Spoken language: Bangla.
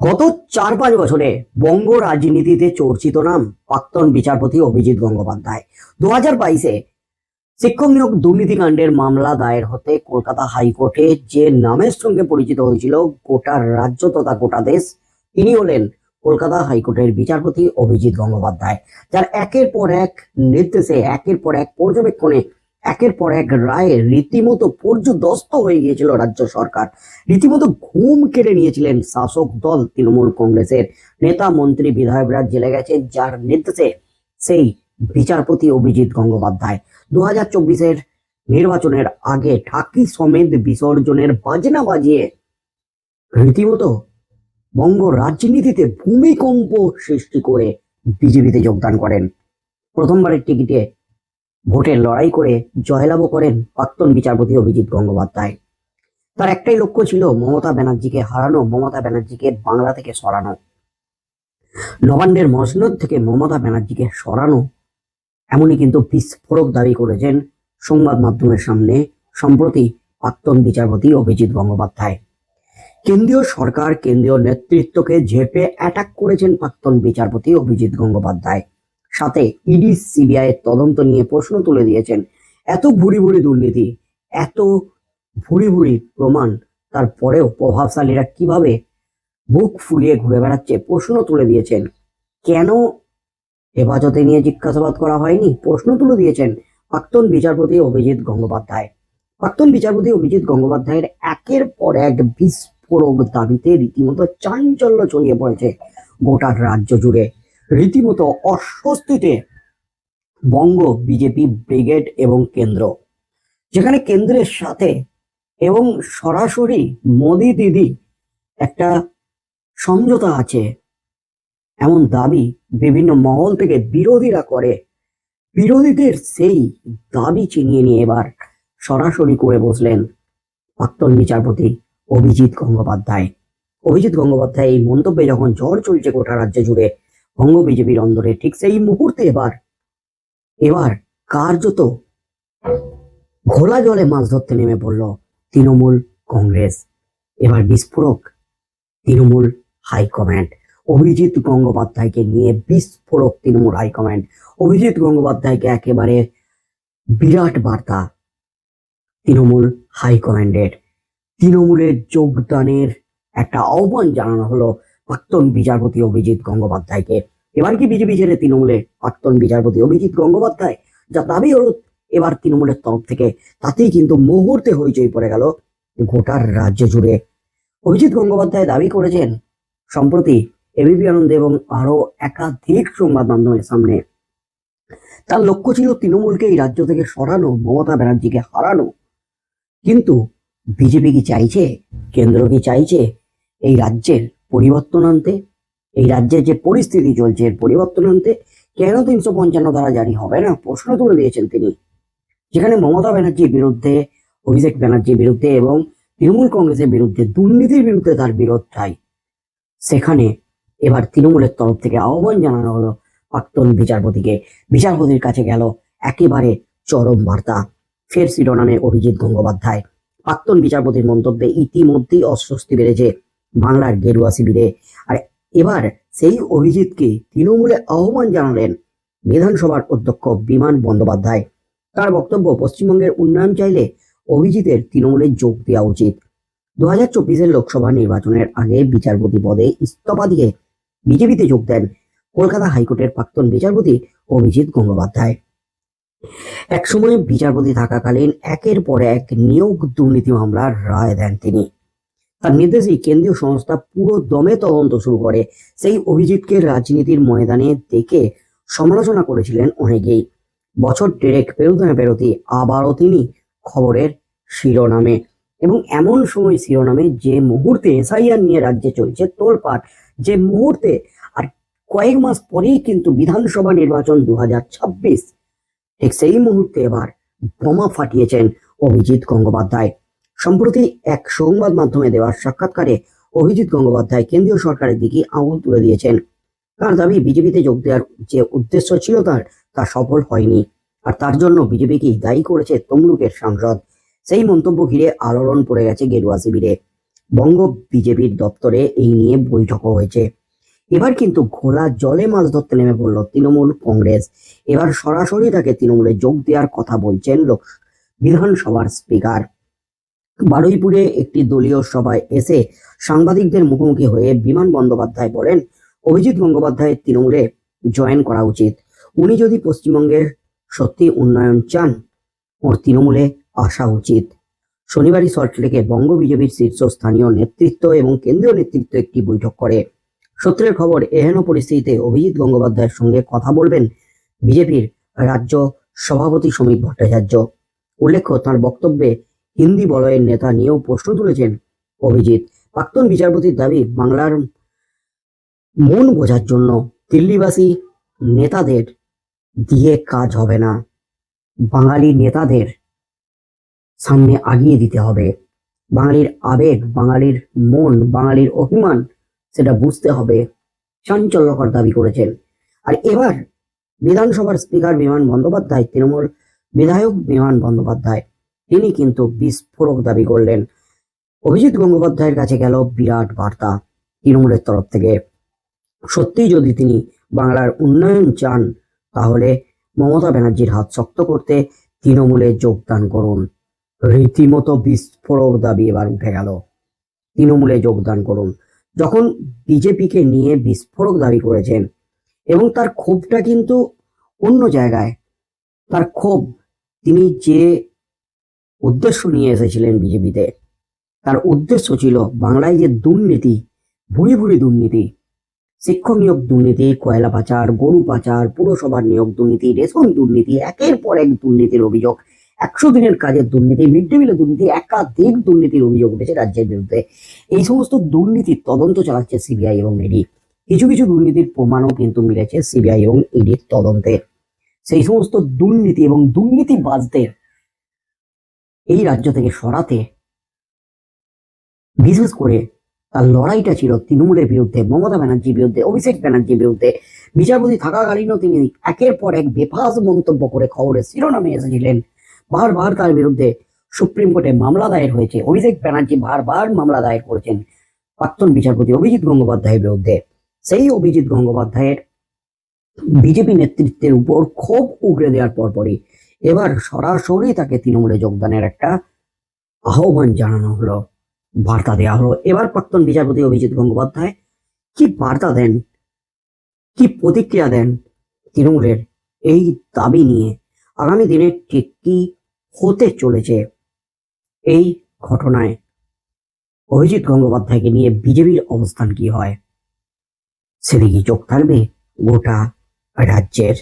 গত চার পাঁচ বছরে বঙ্গ রাজনীতিতে চর্চিত নাম প্রাক্তন বিচারপতি অভিজিৎ গঙ্গোপাধ্যায়। দু হাজার বাইশে শিক্ষক নিয়োগ দুর্নীতিকাণ্ডের মামলা দায়ের হতে কলকাতা হাইকোর্টে যে নামের সঙ্গে পরিচিত হয়েছিল গোটা রাজ্য তথা গোটা দেশ, তিনি হলেন কলকাতা হাইকোর্টের বিচারপতি অভিজিৎ গঙ্গোপাধ্যায়, যার একের পর এক নির্দেশে, একের পর এক পর্যবেক্ষণে একের পর এক রায়ে রীতিমতো পর্যদস্ত হয়ে গিয়েছিল রাজ্য সরকার। রীতিমতো ঘুম কেড়ে নিয়েছিলেন শাসক দল তৃণমূল কংগ্রেসের। নেতা, মন্ত্রী, বিধায়করা জেলে গেছেন, যার নির্দেশে সেই বিচারপতি অভিজিৎ গঙ্গোপাধ্যায়। দু হাজার চব্বিশের নির্বাচনের আগে ঢাকি সমেত বিসর্জনের বাজনা বাজিয়ে রীতিমতো বঙ্গ রাজনীতিতে ভূমিকম্প সৃষ্টি করে বিজেপিতে যোগদান করেন। প্রথমবারের টিকিটে ভোটের লড়াই করে জয়লাভও করেন প্রাক্তন বিচারপতি অভিজিৎ গঙ্গোপাধ্যায়। তার একটাই লক্ষ্য ছিল মমতা ব্যানার্জিকে হারানো, মমতা ব্যানার্জিকে বাংলা থেকে সরানো। নবান্নের মসনদ থেকে মমতা ব্যানার্জিকে সরানো, এমনই কিন্তু বিস্ফোরক দাবি করেছেন সংবাদ মাধ্যমের সামনে সম্প্রতি প্রাক্তন বিচারপতি অভিজিৎ গঙ্গোপাধ্যায়। কেন্দ্রীয় সরকার, কেন্দ্রীয় নেতৃত্বকে ঝেপে অ্যাটাক করেছেন প্রাক্তন বিচারপতি অভিজিৎ গঙ্গোপাধ্যায়। সাথে ইডি, সিবিআই এর তদন্ত নিয়ে প্রশ্ন তুলে দিয়েছেন। এত ভুরি ভুরি দুর্নীতি, এত ভুরি ভুরি প্রমাণ তারপরেও প্রভাবশালীরা কীভাবে বুক ফুলিয়ে ঘুরে বেড়াচ্ছে প্রশ্ন তুলে দিয়েছেন। কেন হেফাজতে নিয়ে জিজ্ঞাসাবাদ করা হয়নি? প্রশ্ন তুলে দিয়েছেন প্রাক্তন বিচারপতি অভিজিৎ গঙ্গোপাধ্যায়। প্রাক্তন বিচারপতি অভিজিৎ গঙ্গোপাধ্যায়ের একের পর এক বিস্ফোরক দাবিতে রীতিমতো চাঞ্চল্য ছড়িয়ে পড়েছে গোটা রাজ্য জুড়ে। রীতিমতো অস্বস্তিতে বঙ্গ বিজেপি ব্রিগেড এবং কেন্দ্র, যেখানে কেন্দ্রের সাথে এবং সরাসরি মোদি দিদি একটা সমঝোতা আছে। এমন দাবি বিভিন্ন মহল থেকে বিরোধীরা করে। বিরোধীদের সেই দাবি চিনিয়ে নিয়ে এবার সরাসরি করে বসলেন প্রাক্তন বিচারপতি অভিজিৎ গঙ্গোপাধ্যায়। অভিজিৎ গঙ্গোপাধ্যায় এই মন্তব্যে যখন ঝড় চলছে গোটা রাজ্য জুড়ে বঙ্গ বিজেপির অন্দরে। ঠিক সেই মুহূর্তে এবার এবার কার্যত ঘোলা জলে মাছ ধরতে নেমে পড়ল তৃণমূল কংগ্রেস। এবার বিস্ফোরক তৃণমূল হাইকমান্ড। অভিজিৎ গঙ্গোপাধ্যায়কে নিয়ে বিস্ফোরক তৃণমূল হাইকমান্ড। অভিজিৎ গঙ্গোপাধ্যায়কে একেবারে বিরাট বার্তা তৃণমূল হাইকমান্ডের। তৃণমূলের যোগদানের একটা আহ্বান জানানো হলো প্রাক্তন বিচারপতি অভিজিৎ গঙ্গোপাধ্যায়কে। এবার কি বিজেপি ছেড়ে তৃণমূলে প্রাক্তন বিচারপতি অভিজিৎ গঙ্গোপাধ্যায়? যা দাবি হলো এবার তৃণমূলের তরফ থেকে। তাতেই কিন্তু মুহূর্তে হইচই পড়ে গেল গোটার রাজ্য জুড়ে। অভিজিৎ গঙ্গোপাধ্যায় দাবি করেছেন, সম্প্রতি এবিপি আনন্দ এবং আরও একাধিক সংবাদ মাধ্যমের সামনে। তার লক্ষ্য ছিল তৃণমূলকে এই রাজ্য থেকে সরানো, মমতা ব্যানার্জিকে হারানো। কিন্তু বিজেপি কি চাইছে? কেন্দ্র কি চাইছে? এই রাজ্যের পরিবর্তন আনতে, এই রাজ্যের যে পরিস্থিতি চলছে, এর পরিবর্তন আনতে কেন তিনশো পঞ্চান্ন দ্বারা জারি হবে না? প্রশ্ন তুলে দিয়েছেন তিনি। যেখানে মমতা ব্যানার্জির বিরুদ্ধে, অভিষেক ব্যানার্জির বিরুদ্ধে এবং তৃণমূল কংগ্রেসের বিরুদ্ধে, দুর্নীতির বিরুদ্ধে তার বিরোধ চাই সেখানে এবার তৃণমূলের তরফ থেকে আহ্বান জানানো হলো প্রাক্তন বিচারপতিকে। বিচারপতির কাছে গেল একেবারে চরম বার্তা। ফের শিরোনামে অভিজিৎ গঙ্গোপাধ্যায়। প্রাক্তন বিচারপতির মন্তব্যে ইতিমধ্যেই অস্বস্তি বেড়েছে। বাংলার গেরুয়া শিবিরে। আর এবার সেই অভিজিৎকে তৃণমূলে আহ্বান জানালেন বিধানসভার অধ্যক্ষ বিমান বন্দ্যোপাধ্যায়। তার বক্তব্য পশ্চিমবঙ্গের উন্নয়ন চাইলে অভিজিতের তৃণমূলে যোগ দেওয়া উচিত। দু হাজার চব্বিশের লোকসভা নির্বাচনের আগে বিচারপতি পদে ইস্তফা দিয়ে বিজেপিতে যোগ দেন কলকাতা হাইকোর্টের প্রাক্তন বিচারপতি অভিজিৎ গঙ্গোপাধ্যায়। একসময় বিচারপতি থাকাকালীন একের পর এক নিয়োগ দুর্নীতি মামলার রায় দেন তিনি। তার নির্দেশেই কেন্দ্রীয় সংস্থা পুরো দমে তদন্ত শুরু করে। সেই অভিজিৎকে রাজনীতির ময়দানে দেখে সমালোচনা করেছিলেন অনেকেই। বছর ডেরেক পেরোতে না পেরোতেই আবারও তিনি খবরের শিরোনামে। এবং এমন সময় শিরোনামে যে মুহূর্তে এসআইআর নিয়ে রাজ্যে চলছে তোলপাট যে মুহূর্তে আর কয়েক মাস পরেই কিন্তু বিধানসভা নির্বাচন দু হাজার ছাব্বিশ, ঠিক সেই মুহূর্তে এবার বোমা ফাটিয়েছেন অভিজিৎ গঙ্গোপাধ্যায়। সম্প্রতি এক সংবাদ মাধ্যমে দেওয়া সাক্ষাৎকারে অভিজিৎ গঙ্গোপাধ্যায় কেন্দ্রীয় সরকারের দিকে আঙুল তুলে দিয়েছেন। তার দাবি, বিজেপিতে যোগ দেওয়ার যে উদ্দেশ্য ছিল তার, তা সফল হয়নি। আর তার জন্য বিজেপিকেই দায়ী করেছে তমলুকের সাংসদ। সেই মন্তব্য ঘিরে আলোড়ন পড়ে গেছে গেরুয়া শিবিরে। বঙ্গ বিজেপির দপ্তরে এই নিয়ে বৈঠকও হয়েছে। এবার কিন্তু ঘোলা জলে মাছ ধরতে নেমে পড়ল তৃণমূল কংগ্রেস। এবার সরাসরি তাকে তৃণমূলে যোগ দেওয়ার কথা বলছেন লোক বিধানসভার স্পিকার। বারুইপুরে একটি দলীয় সভায় এসে সাংবাদিকদের মুখোমুখি হয়ে বিমান বন্দ্যোপাধ্যায় বলেন, অভিজিৎ গঙ্গোপাধ্যায় তৃণমূলে জয়েন করা উচিত। উনি যদি পশ্চিমবঙ্গের সত্যি উন্নয়ন চান, ওর তৃণমূলে আসা উচিত। শনিবারই সল্টলেকে বঙ্গ বিজেপির শীর্ষস্থানীয় নেতৃত্ব এবং কেন্দ্রীয় নেতৃত্ব একটি বৈঠক করে। সূত্রের খবর, এহেন পরিস্থিতিতে অভিজিৎ গঙ্গোপাধ্যায়ের সঙ্গে কথা বলবেন বিজেপির রাজ্য সভাপতি শ্রমিক ভট্টাচার্য। উল্লেখ্য, তার বক্তব্যে হিন্দি বলয়ের নেতা নিয়েও প্রশ্ন তুলেছেন অভিজিৎ। প্রাক্তন বিচারপতির দাবি, বাংলার মন বোঝার জন্য দিল্লিবাসী নেতাদের দিয়ে কাজ হবে না। বাঙালি নেতাদের সামনে আগিয়ে দিতে হবে। বাঙালির আবেগ, বাঙালির মন, বাঙালির অভিমান, সেটা বুঝতে হবে, চাঞ্চল্যকর দাবি করেছেন। আর এবার বিধানসভার স্পিকার বিমান বন্দ্যোপাধ্যায়, তৃণমূল বিধায়ক বিমান বন্দ্যোপাধ্যায়। তিনি কিন্তু বিস্ফোরক দাবি করলেন। অভিজিৎ গঙ্গোপাধ্যায়ের কাছে গেল বিরাট বার্তা তৃণমূলের তরফ থেকে। সত্যি যদি তিনি বাংলার উন্নয়ন চান, তাহলে মমতা ব্যানার্জির হাত শক্ত করতে তৃণমূলে যোগদান করুন। রীতিমতো বিস্ফোরক দাবি এবার উঠে গেল। তৃণমূলে যোগদান করুন। যখন বিজেপিকে নিয়ে বিস্ফোরক দাবি করেছেন, এবং তার ক্ষোভটা কিন্তু অন্য জায়গায়, তার ক্ষোভ, তিনি যে উদ্দেশ্য নিয়ে এসেছিলেন বিজেপিতে। তার উদ্দেশ্য ছিল বাংলায় যে দুর্নীতি, ভুড়ি ভুড়ি দুর্নীতি, শিক্ষক নিয়োগ দুর্নীতি, কয়লা পাচার, গরু পাচার পুরসভার নিয়োগ দুর্নীতি, রেশন দুর্নীতি, একের পর এক দুর্নীতির অভিযোগ, একশো দিনের কাজের দুর্নীতি, মিড ডে মিলের দুর্নীতি, একাধিক দুর্নীতির অভিযোগ উঠেছে রাজ্যের বিরুদ্ধে। এই সমস্ত দুর্নীতির তদন্ত চালাচ্ছে সিবিআই এবং ইডি কিছু কিছু দুর্নীতির প্রমাণও কিন্তু মিলেছে সিবিআই এবং ইডির তদন্তে। সেই সমস্ত দুর্নীতি এবং দুর্নীতিবাজদের এই রাজ্য থেকে সরাতে বিশেষ করে তার লড়াইটা ছিল তৃণমূলের বিরুদ্ধে, মমতা ব্যানার্জির বিরুদ্ধে, অভিষেক ব্যানার্জির বিরুদ্ধে। বিচারপতি থাকাকালীনও তিনি একের পর এক বেফাস মন্তব্য করে খবরের শিরোনামে এসেছিলেন। বারবার তার বিরুদ্ধে সুপ্রিম কোর্টে মামলা দায়ের হয়েছে। অভিষেক ব্যানার্জি বারবার মামলা দায়ের করেছেন প্রাক্তন বিচারপতি অভিজিৎ গঙ্গোপাধ্যায়ের বিরুদ্ধে। সেই অভিজিৎ গঙ্গোপাধ্যায়ের বিজেপি নেতৃত্বের উপর ক্ষোভ উগড়ে দেওয়ার পরপরই এবার সরাসরি তাকে তৃণমূলে যোগদানের একটা আহ্বান জানানো হলো, বার্তা দেওয়া হলো। এবার প্রাক্তন বিচারপতি অভিজিৎ গঙ্গোপাধ্যায় কি বার্তা দেন, কি প্রতিক্রিয়া দেন তৃণমূলের এই দাবি নিয়ে? আগামী দিনে ঠিক কি হতে চলেছে এই ঘটনায়? অভিজিৎ গঙ্গোপাধ্যায়কে নিয়ে বিজেপির অবস্থান কি হয়? সেদিকে চোখ থাকবে গোটা রাজ্যের।